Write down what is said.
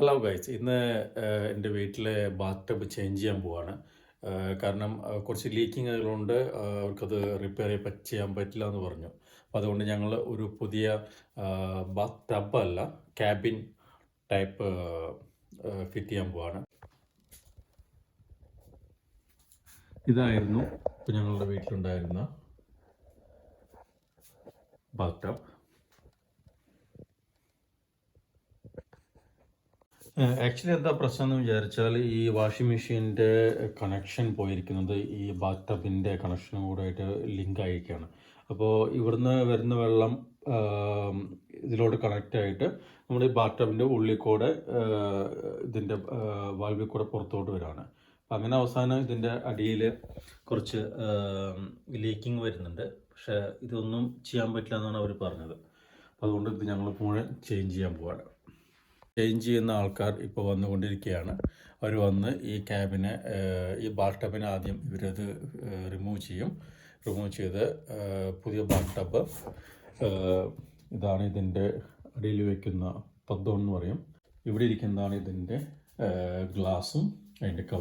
Hello guys ഇന്ന് എന്റെ വീട്ടിലെ ബാത്ത് ടബ് ചേഞ്ച് ചെയ്യാൻ പോവാണ്. കാരണം കുറച്ച് ലീക്കിംഗ് ഉള്ളതുകൊണ്ട് അവർക്കത് റിപ്പയർ ചെയ്യാൻ പറ്റില്ല എന്ന് പറഞ്ഞു. അപ്പോൾ അതുകൊണ്ട് ഞങ്ങൾ ഒരു പുതിയ ബാത്ത് ടബ് അല്ല ക്യാബിൻ ടൈപ്പ് ഫിറ്റ് ചെയ്യാൻ പോവാണ്. ഇതായിരുന്നു ഞങ്ങളുടെ വീട്ടിലുണ്ടായിരുന്ന ബാത്ത് ടബ്. ആക്ച്വലി എന്താ പ്രശ്നം എന്ന് വിചാരിച്ചാൽ ഈ വാഷിംഗ് മെഷീന്റെ കണക്ഷൻ പോയിരിക്കുന്നത് ഈ ബാത്ത് ടബിന്റെ കണക്ഷനും കൂടെ ആയിട്ട് ലിങ്ക് ആയിരിക്കുകയാണ്. അപ്പോൾ ഇവിടുന്ന് വരുന്ന വെള്ളം ഇതിലോട്ട് കണക്റ്റ് ആയിട്ട് നമ്മുടെ ഈ ബാത്ത് ടബിന്റെ ഉള്ളിൽ കൂടെ ഇതിന്റെ വാൽവിൽ കൂടെ പുറത്തോട്ട് വരികയാണ് അപ്പം അങ്ങനെ അവസാനം ഇതിന്റെ അടിയിൽ കുറച്ച് ലീക്കിംഗ് വരുന്നുണ്ട്. പക്ഷേ ഇതൊന്നും ചെയ്യാൻ പറ്റില്ല എന്നാണ് അവർ പറഞ്ഞത്. അതുകൊണ്ട് ഇത് ഞങ്ങൾ മുഴുവൻ ചേഞ്ച് ചെയ്യാൻ പോവാണ്. ചേഞ്ച് ചെയ്യുന്ന ആൾക്കാർ ഇപ്പോൾ വന്നുകൊണ്ടിരിക്കുകയാണ്. അവർ വന്ന് ഈ ക്യാബിനെ ഈ ബാത്ത് ആദ്യം ഇവരത് റിമൂവ് ചെയ്യും. റിമൂവ് ചെയ്ത് പുതിയ ബാത്ത് ഇതാണ് ഇതിന്റെ അടിയിൽ വയ്ക്കുന്ന പദ്ദം എന്ന് പറയും. ഇവിടെ ഇരിക്കുന്നതാണ് ഇതിന്റെ ഗ്ലാസും അതിന്റെ കവർ